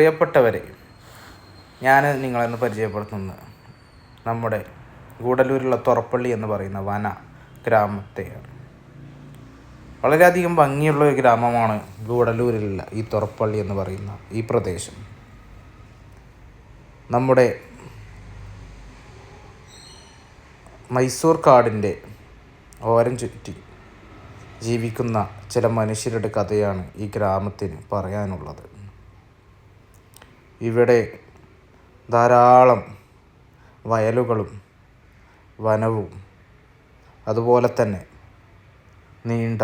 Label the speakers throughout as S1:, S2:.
S1: പ്രിയപ്പെട്ടവരെ ഞാൻ നിങ്ങളെന്ന് പരിചയപ്പെടുത്തുന്നത് നമ്മുടെ ഗൂഡല്ലൂരിലുള്ള തുറപ്പള്ളി എന്ന് പറയുന്ന വന ഗ്രാമത്തെയാണ്. വളരെയധികം ഭംഗിയുള്ള ഒരു ഗ്രാമമാണ് ഗൂഡല്ലൂരിലുള്ള ഈ തുറപ്പള്ളി എന്ന് പറയുന്ന ഈ പ്രദേശം. നമ്മുടെ മൈസൂർ കാടിന്റെ ഓരം ചുറ്റി ജീവിക്കുന്ന ചില മനുഷ്യരുടെ കഥയാണ് ഈ ഗ്രാമത്തിന് പറയാനുള്ളത്. ഇവിടെ ധാരാളം വയലുകളും വനവും അതുപോലെ തന്നെ നീണ്ട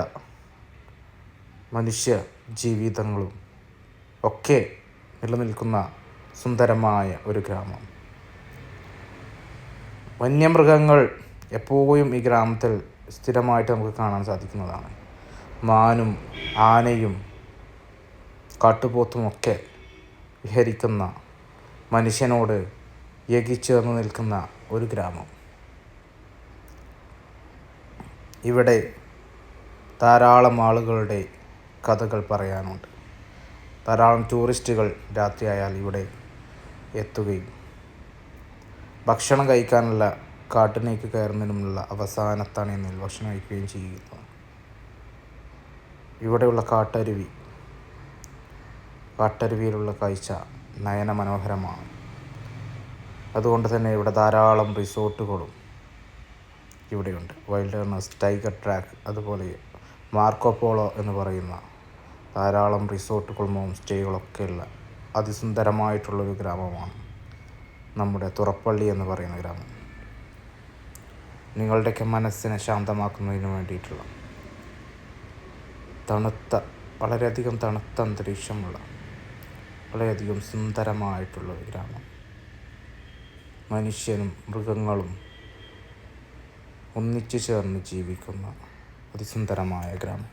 S1: മനുഷ്യ ജീവിതങ്ങളും ഒക്കെ നിലനിൽക്കുന്ന സുന്ദരമായ ഒരു ഗ്രാമം. വന്യമൃഗങ്ങൾ എപ്പോഴും ഈ ഗ്രാമത്തിൽ സ്ഥിരമായിട്ട് നമുക്ക് കാണാൻ സാധിക്കുന്നതാണ്. മാനും ആനയും കാട്ടുപോത്തുമൊക്കെ വിഹരിക്കുന്ന മനുഷ്യനോട് യകിച്ചേർന്ന് നിൽക്കുന്ന ഒരു ഗ്രാമം. ഇവിടെ ധാരാളം ആളുകളുടെ കഥകൾ പറയാനുണ്ട്. ധാരാളം ടൂറിസ്റ്റുകൾ രാത്രിയായാൽ ഇവിടെ എത്തുകയും ഭക്ഷണം കഴിക്കാനുള്ള കാട്ടിലേക്ക് കയറുന്നതിനുമുള്ള അവസാനത്താണ് എന്നിൽ ഭക്ഷണം കഴിക്കുകയും ചെയ്യുന്നത്. ഇവിടെയുള്ള കാട്ടരുവി കാട്ടരുവിയിലുള്ള കാഴ്ച നയന മനോഹരമാണ് അതുകൊണ്ട് തന്നെ ഇവിടെ ധാരാളം റിസോർട്ടുകളും ഇവിടെയുണ്ട്. വൈൽഡ്നസ് ടൈഗർ ട്രാക്ക് അതുപോലെ മാർക്കോ പോളോ എന്ന് പറയുന്ന ധാരാളം റിസോർട്ടുകളും ഹോം സ്റ്റേകളൊക്കെ ഉള്ള അതിസുന്ദരമായിട്ടുള്ളൊരു ഗ്രാമമാണ് നമ്മുടെ തുറപ്പള്ളി എന്ന് പറയുന്ന ഗ്രാമം. നിങ്ങളുടെയൊക്കെ മനസ്സിനെ ശാന്തമാക്കുന്നതിന് വേണ്ടിയിട്ടുള്ള തണുത്ത വളരെയധികം തണുത്ത അന്തരീക്ഷമുള്ള വളരെയധികം സുന്ദരമായിട്ടുള്ള ഒരു ഗ്രാമം. മനുഷ്യനും മൃഗങ്ങളും ഒന്നിച്ചു ചേർന്ന് ജീവിക്കുന്ന അതിസുന്ദരമായ ഗ്രാമം.